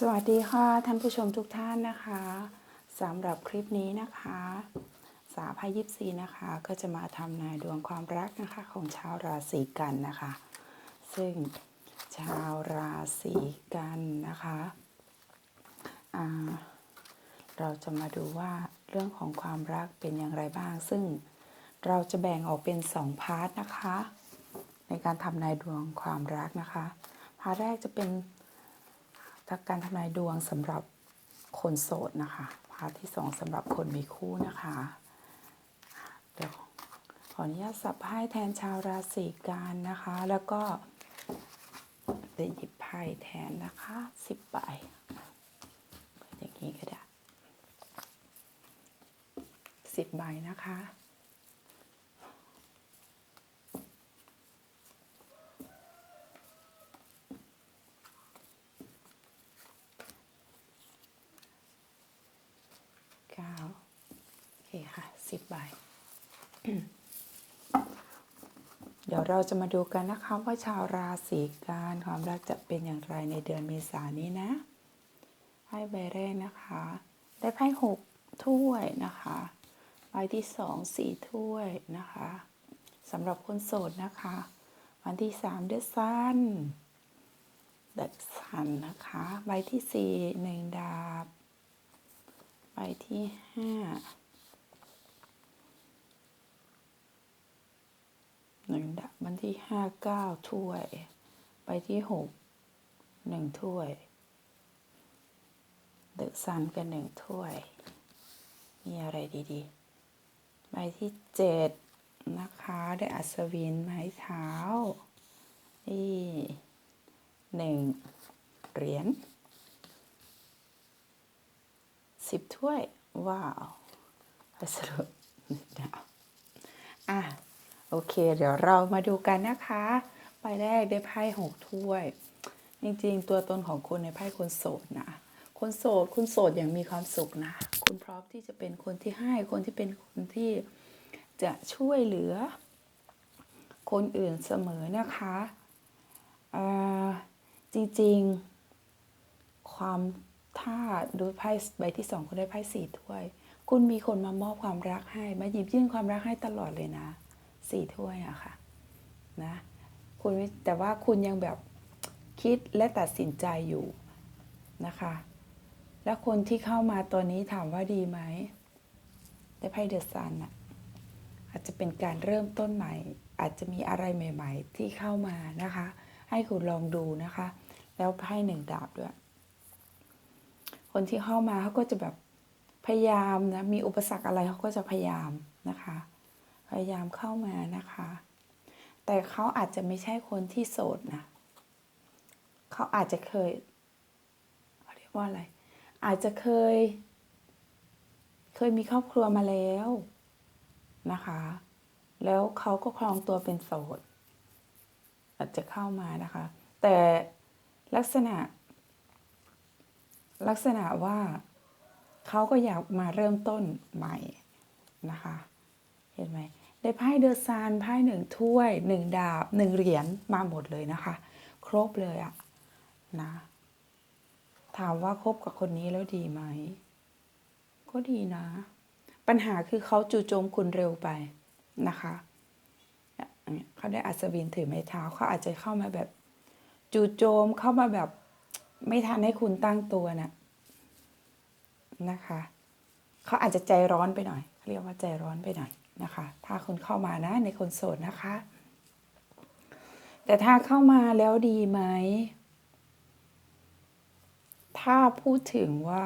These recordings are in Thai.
สวัสดีค่ะท่านผู้ชมทุกท่านนะคะสำหรับคลิปนี้นะคะ สาพายิปซีนะคะ ก็จะมาทำนายดวงความรักนะคะ ของชาวราศีกันนะคะ ซึ่งชาวราศีกันนะคะเราจะมาดูว่าเรื่องของความรักเป็นอย่างไรบ้าง ซึ่งเราจะแบ่งออกเป็นสองพาร์ทนะคะ ในการทำนายดวงความรักนะคะ พาร์ทแรกจะเป็น การทำนายดวงสำหรับคนโสดนะคะพาร์ทที่สองสำหรับคนมีคู่นะคะเดี๋ยวขออนุญาตสับไพ่แทนชาวราศีกันนะคะ แล้วก็จะหยิบไพ่แทนนะคะสิบใบอย่างนี้ก็ได้สิบใบนะคะ เก้าโอเคค่ะสิบใบ เราจะมาดูกันนะคะว่าชาวราศีกันความรักจะเป็นอย่างไรในเดือนเมษายนนี้นะไพ่ใบแรกนะคะ ได้ไพ่หกถ้วยนะคะใบที่สองสี่ถ้วยนะคะสำหรับคนโสดนะคะ วันที่สามเดือนสั้นเด็กสันนะคะ ใบที่สี่หนึ่งดาบ ใบที่ห้า หนึ่งดับันที่ห้าเก้าถ้วยใบที่หกหนึ่งถ้วยเดือะซันกันหนึ่งถ้วย มีอะไรดีๆ ใบที่เจ็ดนะคะ ได้อัศวินไม้เท้า นี่หนึ่งเหรียญสิบถ้วย ว้าว ไปสรุปดาวอะ โอเค เดี๋ยวเรามาดูกันนะคะใบแรกได้ไพ่หกถ้วย จริงๆ ตัวตนของคุณในไพ่คนโสดนะคนโสดคุณโสดอย่างมีความสุขนะ คุณพร้อมที่จะเป็นคนที่ให้คนที่เป็นคนที่จะช่วยเหลือ คนอื่นเสมอนะคะจริงๆ ความถ้าดูไพ่ใบที่สองคุณได้ไพ่สี่ถ้วย คุณมีคนมามอบความรักให้ มาหยิบยื่นความรักให้ตลอดเลยนะ สี่ถ้วยอะค่ะนะคุณแต่ว่าคุณยังแบบคิดและตัดสินใจอยู่นะคะ แล้วคนที่เข้ามาตอนนี้ถามว่าดีไหมได้ไพ่เดอะซันอะอาจจะเป็นการเริ่มต้นใหม่ อาจจะมีอะไรใหม่ ๆ ที่เข้ามานะคะ ให้คุณลองดูนะคะ แล้วไพ่หนึ่งดาบด้วย คนที่เข้ามาเขาก็จะแบบพยายามนะมีอุปสรรคอะไรเขาก็จะพยายามนะคะ พยายามเข้ามานะคะ แต่เขาอาจจะไม่ใช่คนที่โสดนะ เขาอาจจะเคยเขาเรียกว่าอะไร อาจจะเคย เคยมีครอบครัวมาแล้วนะคะ แล้วเขาก็ครองตัวเป็นโสด อาจจะเข้ามานะคะ แต่ลักษณะ ลักษณะว่าเขาก็อยากมาเริ่มต้นใหม่นะคะ เห็นไหม ได้ไพ่เดอะซานไพ่หนึ่งถ้วยหนึ่งดาบหนึ่งเหรียญมาหมดเลยนะคะ ครบเลยอะนะ ถามว่าคบกับคนนี้แล้วดีไหม ก็ดีนะ ปัญหาคือเขาจู่โจมคุณเร็วไปนะคะเขาได้อัศวินถือไม้เท้าเขาอาจจะเข้ามาแบบ จู่โจมเข้ามาแบบ ไม่ทันให้คุณตั้งตัวน่ะนะคะ เขาอาจจะใจร้อนไปหน่อยเรียกว่าใจร้อนไปหน่อย นะคะ ถ้าคุณเข้ามานะในคนโสดนะคะ แต่ถ้าเข้ามาแล้วดีไหม ถ้าพูดถึงว่า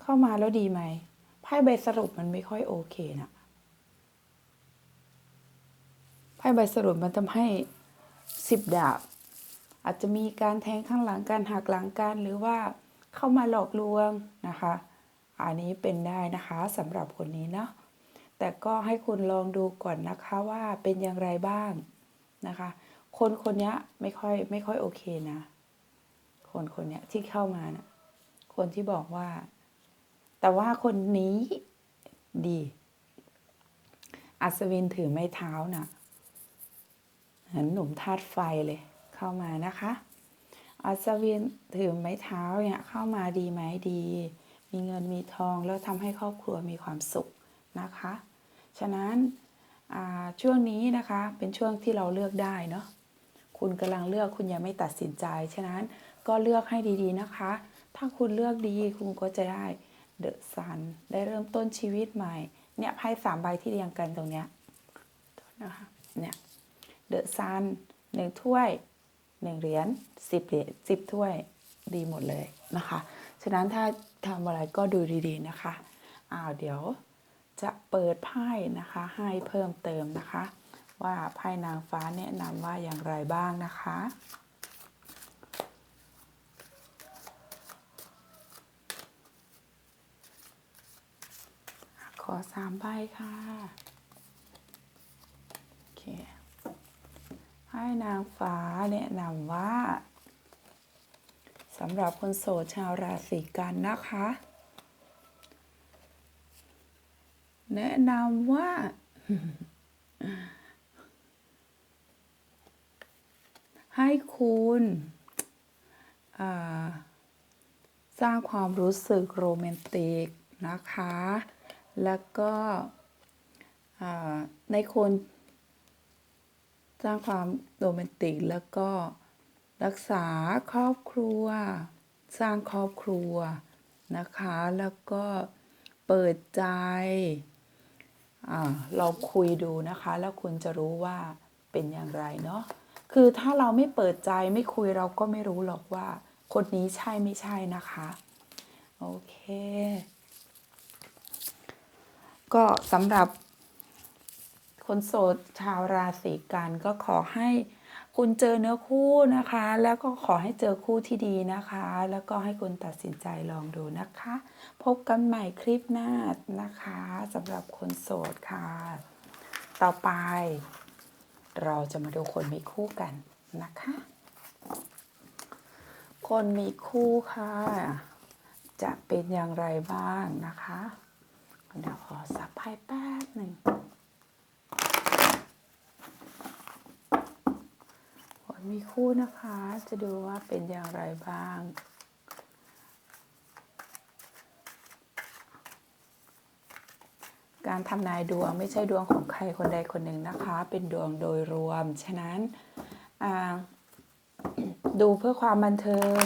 เข้ามาแล้วดีไหมไพ่ใบสรุปมันไม่ค่อยโอเคนะไพ่ใบสรุปมันทำให้สิบดาบ อาจจะมีการแทงข้างหลังการหักหลังกันหรือว่าเข้ามาหลอกลวงนะคะ อันนี้เป็นได้นะคะสำหรับคนนี้เนาะแต่ก็ให้คุณลองดูก่อนนะคะว่าเป็นอย่างไรบ้างนะคะ คนคนนี้ไม่ค่อยไม่ค่อยโอเคนะ คนคนนี้ที่เข้ามานะคนที่บอกว่า แต่ว่าคนนี้ดี อัศวินถือไม้เท้านะ่ะเหมือนหนุ่มธาตุไฟเลยเข้ามานะคะ อัศวินถือไม้เท้าเนี่ยเข้ามาดีไหมดี มีเงินมีทองแล้วทำให้ครอบครัวมีความสุขนะคะ ฉะนั้นช่วงนี้นะคะเป็นช่วงที่เราเลือกได้เนาะคุณกำลังเลือกคุณยังไม่ตัดสินใจ ฉะนั้นก็เลือกให้ดีๆนะคะ ถ้าคุณเลือกดีคุณก็จะได้เดอะซันได้เริ่มต้นชีวิตใหม่เนี่ยไพ่สามใบที่เรียงกันตรงเนี้ยนะคะเนี่ยเดอะซันหนึ่งถ้วยหนึ่งเหรียญสิบเหรียญสิบถ้วยดีหมดเลยนะคะ ฉะนั้นถ้าทำอะไรก็ดูดีๆนะคะ อ้าวเดี๋ยวจะเปิดไพ่นะคะให้เพิ่มเติมนะคะ ว่าไพ่นางฟ้าแนะนำว่าอย่างไรบ้างนะคะขอสามใบค่ะ โอเคไพ่นางฟ้าแนะนำว่า สำหรับคนโสดชาวราศีกันนะคะ แนะนำว่า ให้คุณสร้างความรู้สึกโรแมนติกนะคะ แล้วก็ในคนสร้างความโรแมนติกแล้วก็ รักษาครอบครัว สร้างครอบครัวนะคะ แล้วก็เปิดใจอาลองคุยดูนะคะ แล้วคุณจะรู้ว่าเป็นอย่างไรเนาะคือถ้าเราไม่เปิดใจไม่คุยเราก็ไม่รู้หรอกว่า คนนี้ใช่ไม่ใช่นะคะ โอเค ก็สำหรับคนโสดชาวราศีกันก็ขอให้ คุณเจอเนื้อคู่นะคะ แล้วก็ขอให้เจอคู่ที่ดีนะคะ แล้วก็ให้คุณตัดสินใจลองดูนะคะ พบกันใหม่คลิปหน้านะคะสำหรับคนโสดค่ะ ต่อไป เราจะมาดูคนมีคู่กันนะคะ คนมีคู่ค่ะ จะเป็นอย่างไรบ้างนะคะเดี๋ยวขอสับไพ่แป๊บหนึ่ง คน มีคู่นะคะ จะดูว่าเป็นอย่างไรบ้าง การทำนายดวงไม่ใช่ดวงของใครคนใดคนหนึ่งนะคะ เป็นดวงโดยรวม ฉะนั้นดูเพื่อความบันเทิง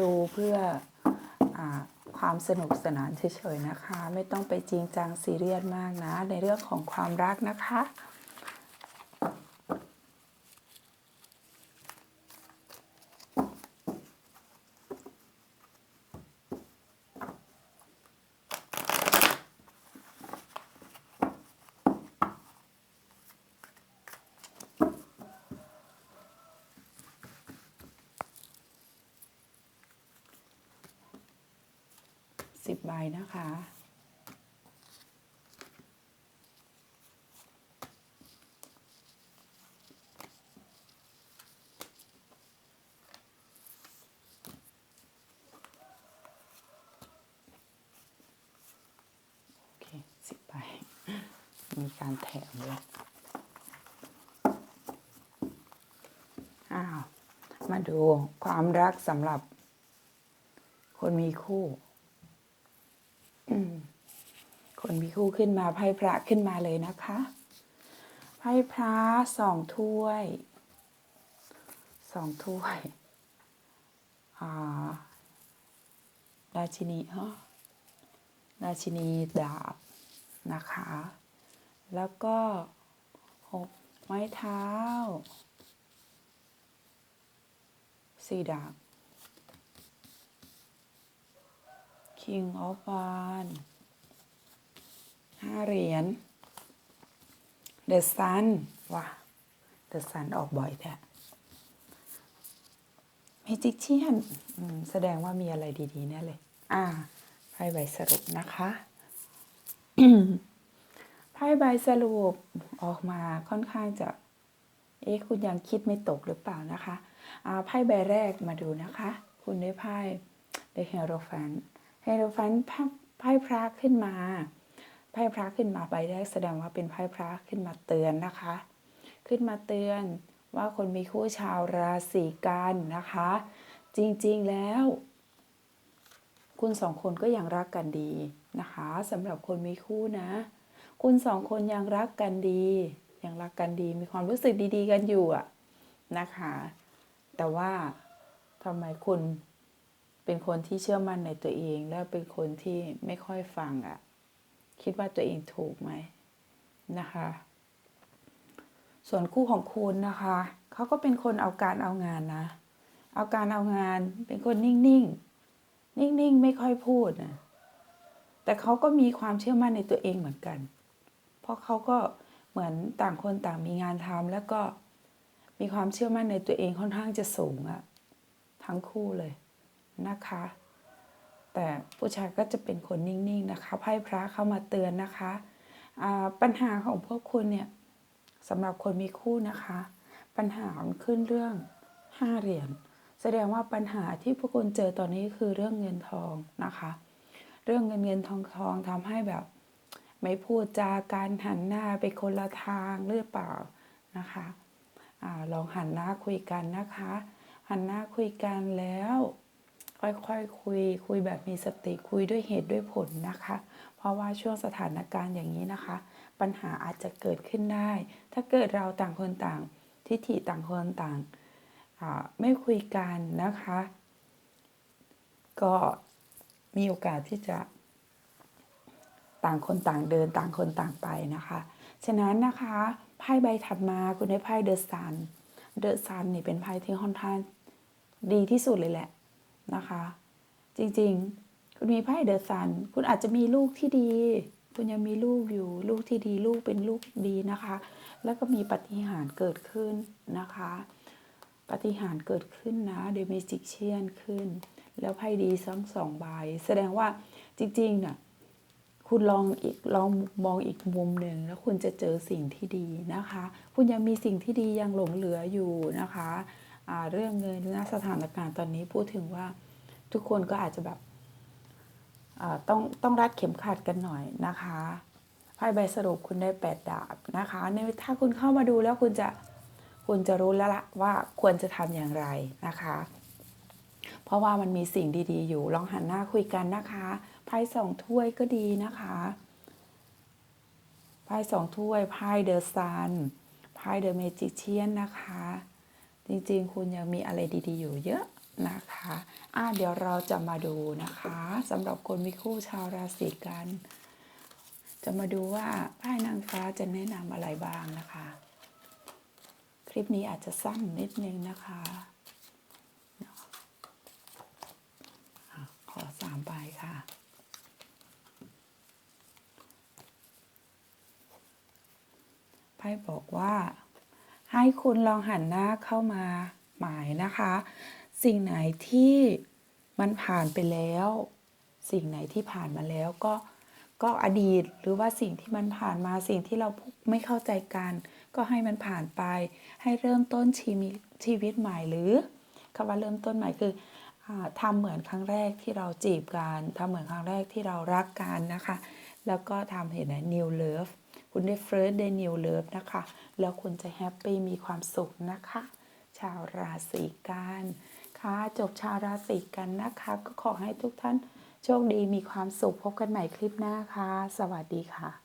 ดูเพื่ออความสนุกสนานเฉยๆนะคะ ไม่ต้องไปจริงจังซีเรียสมากนะ ในเรื่องของความรักนะคะ สิบใบนะคะ โอเคสิบใบ มีการแถมด้วยอ้าว มาดูความรักสำหรับคนมีคู่ คนมีคู่ขึ้นมาไพ่พระขึ้นมาเลยนะคะไพ่พระสองถ้วยสองถ้วยราชินีฮะราชินีดาบนะคะ แล้วก็หกไม้เท้าสี่ดาบ King of One ห้าเหรียญ The Sun ว่ะ The Sun ออกบ่อยแท้ Magician อืมแสดงว่ามีอะไรดีๆแน่เลย อ่าไพ่ใบสรุปนะคะไพ่ใบสรุปออกมาค่อนข้างจะ เอ๊ะคุณยังคิดไม่ตกหรือเปล่านะคะอ่าไพ่ใบแรกมาดูนะคะ คุณได้ไพ่ The Hierophant ไฮโรฟันไพ่พระขึ้นมา ไพ่พระขึ้นมาใบแรกแสดงว่าเป็นไพ่พระขึ้นมาเตือนนะคะ ขึ้นมาเตือนว่าคนมีคู่ชาวราศีกันนะคะ จริงๆแล้ว คุณสองคนก็ยังรักกันดีนะคะสำหรับคนมีคู่นะ คุณสองคนยังรักกันดี ยังรักกันดีมีความรู้สึกดีๆ กันอยู่อะนะคะ แต่ว่าทำไมคุณเป็นคนที่เชื่อมั่นในตัวเอง แล้วเป็นคนที่ไม่ค่อยฟังอะ คิดว่าตัวเองถูกไหมนะคะ ส่วนคู่ของคุณนะคะเขาก็เป็นคนเอาการเอางานนะ เอาการเอางานเป็นคนนิ่งๆ นิ่งๆ ไม่ค่อยพูดนะแต่เขาก็มีความเชื่อมั่นในตัวเองเหมือนกัน เพราะเขาก็เหมือนต่างคนต่างมีงานทำแล้วก็มีความเชื่อมั่นในตัวเองค่อนข้างจะสูงอะทั้งคู่เลยนะคะ แต่ผู้ชายก็จะเป็นคนนิ่งๆนะคะไพ่พระเข้ามาเตือนนะคะปัญหาของพวกคุณเนี่ยสำหรับคนมีคู่นะคะ ปัญหาขึ้นเรื่องห้าเหรียญแสดงว่าปัญหาที่พวกคุณเจอตอนนี้คือเรื่องเงินทองนะคะ เรื่องเงินเงินทองทองทำให้แบบ ไม่พูดจาการหันหน้าไปคนละทางหรือเปล่านะคะอาลองหันหน้าคุยกันนะคะ หันหน้าคุยกันแล้ว ค่อยๆคคุย คุยแบบมีสติคุยด้วยเหตุด้วยผลนะคะ เพราะว่าช่วงสถานการณ์อย่างนี้นะคะ ปัญหาอาจจะเกิดขึ้นได้ ถ้าเกิดเราต่างคนต่างทิฏฐิต่างคนต่างไม่คุยกันนะคะ ก็มีโอกาสที่จะ ต่างคนต่างเดินต่างคนต่างไปนะคะ ฉะนั้นนะคะไพ่ใบถัดมาคุณได้ไพ่เดอะซันเดอะซันนี่เป็นไพ่ที่ค่อนข้างดีที่สุดเลยแหละ นะคะ จริงๆ คุณมีไพ่เดอะซัน คุณอาจจะมีลูกที่ดี คุณยังมีลูกอยู่ ลูกที่ดีลูกเป็นลูกดีนะคะ แล้วก็มีปาฏิหารย์เกิดขึ้นนะคะปาฏิหารย์เกิดขึ้นนะเดเมจิกเชียนขึ้น แล้วไพ่ดีทั้งสองใบแสดงว่าจริงๆเนี่ยคุณลองอีกลองมองอีกมุมหนึ่งแล้วคุณจะเจอสิ่งที่ดีนะคะ คุณยังมีสิ่งที่ดียังหลงเหลืออยู่นะคะ เรื่องเงินณสถานการณ์ตอนนี้พูดถึงว่าทุกคนก็อาจจะแบบต้องต้องรัดเข็มขัดกันหน่อยนะคะไพ่ใบสรุปคุณได้แปดดาบนะคะในถ้าคุณเข้ามาดูแล้วคุณจะคุณจะรู้แล้วละว่าควรจะทำอย่างไรนะคะ เพราะว่ามันมีสิ่งดีๆ อยู่ลองหันหน้าคุยกันนะคะไพ่สองถ้วยก็ดีนะคะไพ่สองถ้วยไพ่เดอะซันไพ่เดอะเมจิเชียนนะคะ จริงๆ คุณยังมีอะไรดีๆ อยู่เยอะนะคะอะเดี๋ยวเราจะมาดูนะคะสำหรับคนมีคู่ชาวราศีกัน จะมาดูว่าไพ่นางฟ้าจะแนะนำอะไรบ้างนะคะ คลิปนี้อาจจะสั้นนิดนึงนะคะขอสามใบค่ะไพ่บอกว่า ให้คุณลองหันหน้าเข้ามาหมายนะคะ สิ่งไหนที่มันผ่านไปแล้ว สิ่งไหนที่ผ่านมาแล้วก็ก็อดีตหรือว่าสิ่งที่มันผ่านมาสิ่งที่เราไม่เข้าใจกัน ก็ให้มันผ่านไป ให้เริ่มต้นชีวิตชีวิตใหม่หรือคำว่าเริ่มต้นใหม่คืออาทำเหมือนครั้งแรกที่เราจีบกันทำเหมือนครั้งแรกที่เรารักกันนะคะ แล้วก็ทำเห็นไหม new love คุณได้เฟิร์สเดนิวเลิฟนะคะ แล้วคุณจะแฮปปี้มีความสุขนะคะ ชาวราศีกันค่ะจบชาวราศีกันนะคะ ก็ขอให้ทุกท่านโชคดีมีความสุขพบกันใหม่คลิปหน้าค่ะ สวัสดีค่ะ